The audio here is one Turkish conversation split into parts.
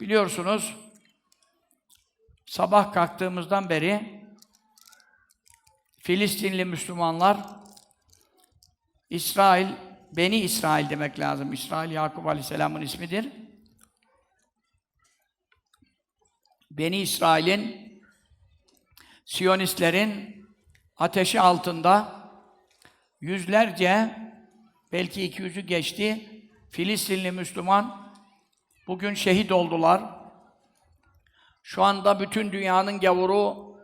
Biliyorsunuz sabah kalktığımızdan beri Filistinli Müslümanlar İsrail, Beni İsrail demek lazım. İsrail Yakup Aleyhisselam'ın ismidir. Beni İsrail'in Siyonistlerin ateşi altında yüzlerce belki iki yüzü geçti Filistinli Müslüman bugün şehit oldular. Şu anda bütün dünyanın gavuru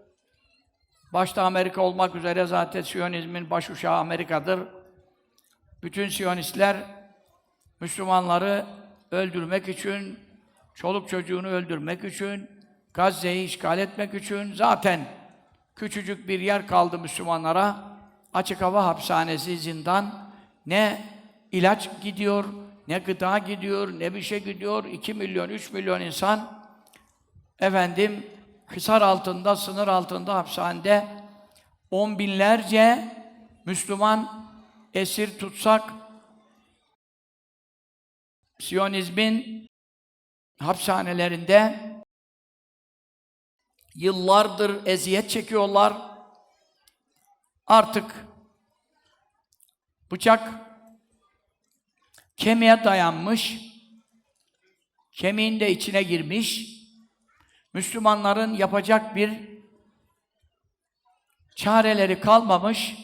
başta Amerika olmak üzere zaten Siyonizmin baş uşağı Amerika'dır. Bütün Siyonistler Müslümanları öldürmek için, çoluk çocuğunu öldürmek için, Gazze'yi işgal etmek için zaten küçücük bir yer kaldı Müslümanlara. Açık hava hapishanesi, zindan. Ne ilaç gidiyor, ne gıda gidiyor, ne bir şey gidiyor. 2 milyon, 3 milyon insan efendim hisar altında, sınır altında hapishanede on binlerce Müslüman esir tutsak Siyonizmin hapishanelerinde yıllardır eziyet çekiyorlar. Artık bıçak kemiğe dayanmış, kemiğin de içine girmiş. Müslümanların yapacak bir çareleri kalmamış.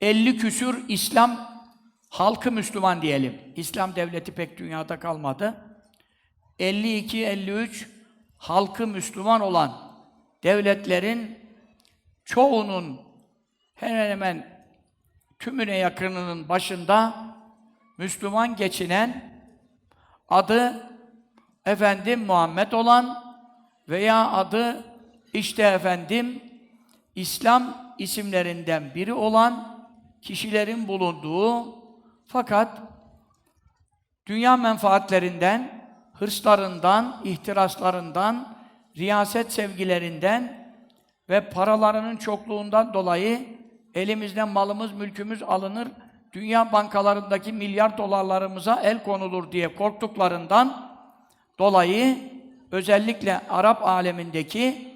50 küsür İslam halkı Müslüman diyelim. İslam devleti pek dünyada kalmadı. 52-53 halkı Müslüman olan devletlerin çoğunun hemen hemen tümüne yakınının başında Müslüman geçinen adı efendim Muhammed olan veya adı işte efendim İslam isimlerinden biri olan kişilerin bulunduğu fakat dünya menfaatlerinden, hırslarından, ihtiraslarından, riyaset sevgilerinden ve paralarının çokluğundan dolayı elimizden malımız, mülkümüz alınır, dünya bankalarındaki milyar dolarlarımıza el konulur diye korktuklarından dolayı özellikle Arap alemindeki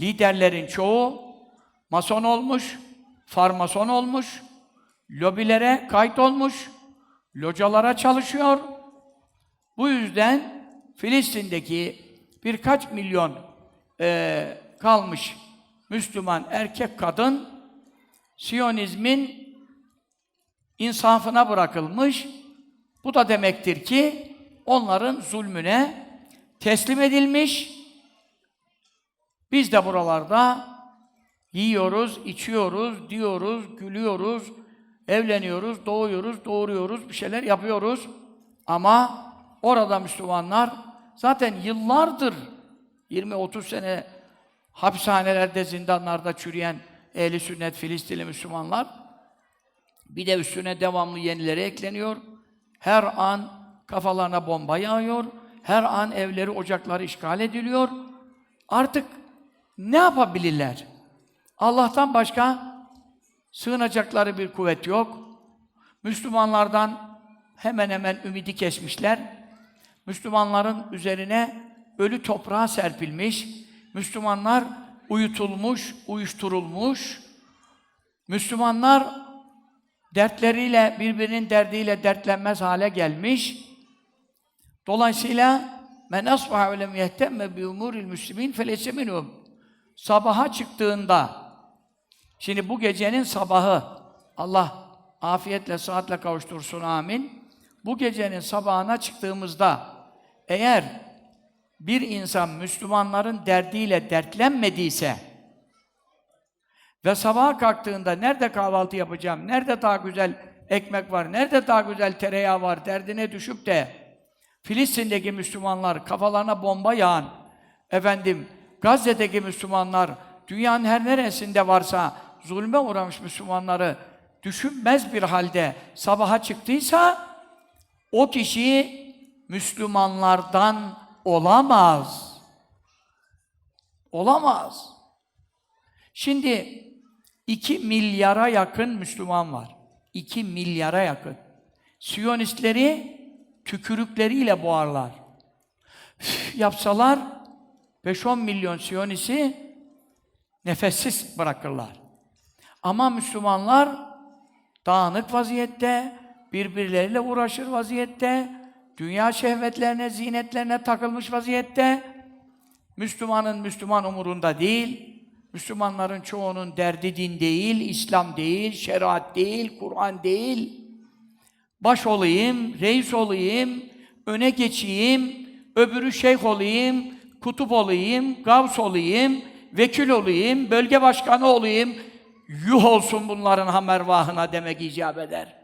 liderlerin çoğu mason olmuş, farmason olmuş, lobilere kayıt olmuş, localara çalışıyor. Bu yüzden Filistin'deki birkaç milyon eee, kalmış Müslüman erkek kadın Siyonizmin insafına bırakılmış. Bu da demektir ki onların zulmüne teslim edilmiş. Biz de buralarda yiyoruz, içiyoruz, diyoruz, gülüyoruz, evleniyoruz, doğuyoruz, doğuruyoruz, bir şeyler yapıyoruz. Ama orada Müslümanlar zaten yıllardır 20-30 sene hapishanelerde, zindanlarda çürüyen ehli sünnet Filistinli Müslümanlar bir de üstüne devamlı yenileri ekleniyor. Her an kafalarına bomba yağıyor. Her an evleri, ocakları işgal ediliyor. Artık ne yapabilirler? Allah'tan başka sığınacakları bir kuvvet yok. Müslümanlardan hemen hemen ümidi kesmişler. Müslümanların üzerine ölü toprağa serpilmiş. Müslümanlar uyutulmuş, uyuşturulmuş. Müslümanlar dertleriyle, birbirinin derdiyle dertlenmez hale gelmiş. Dolayısıyla men asbaha ve lem yehtemme bi umuril müslimin feleyse minhum. Sabaha çıktığında şimdi bu gecenin sabahı Allah afiyetle saatle kavuştursun amin. Bu gecenin sabahına çıktığımızda eğer bir insan Müslümanların derdiyle dertlenmediyse ve sabaha kalktığında nerede kahvaltı yapacağım, nerede daha güzel ekmek var, nerede daha güzel tereyağı var derdine düşüp de Filistin'deki Müslümanlar kafalarına bomba yağan, efendim Gazze'deki Müslümanlar, dünyanın her neresinde varsa zulme uğramış Müslümanları düşünmez bir halde sabaha çıktıysa o kişi Müslümanlardan olamaz. Olamaz. Şimdi 2 milyara yakın Müslüman var. 2 milyara yakın. Siyonistleri tükürükleriyle boğarlar. yapsalar 5-10 milyon Siyonisi nefessiz bırakırlar. Ama Müslümanlar dağınık vaziyette, birbirleriyle uğraşır vaziyette, dünya şehvetlerine, zinetlerine takılmış vaziyette, Müslümanın Müslüman umurunda değil, Müslümanların çoğunun derdi din değil, İslam değil, şeriat değil, Kur'an değil. Baş olayım, reis olayım, öne geçeyim, öbürü şeyh olayım, kutup olayım, gavs olayım, vekil olayım, bölge başkanı olayım. Yuh olsun bunların hamervahına demek icap eder.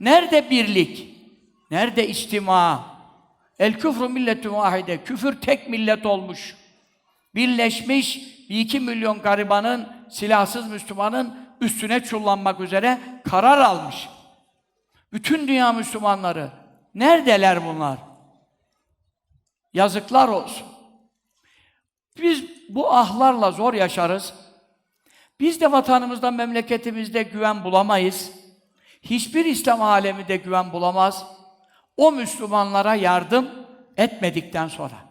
Nerede birlik? Nerede istima? El küfrü milletü vahide. Küfür tek millet olmuş. Birleşmiş bir iki milyon garibanın, silahsız Müslümanın üstüne çullanmak üzere karar almış. Bütün dünya Müslümanları. Neredeler bunlar? Yazıklar olsun. Biz bu ahlarla zor yaşarız. Biz de vatanımızda, memleketimizde güven bulamayız. Hiçbir İslam alemi de güven bulamaz. O Müslümanlara yardım etmedikten sonra.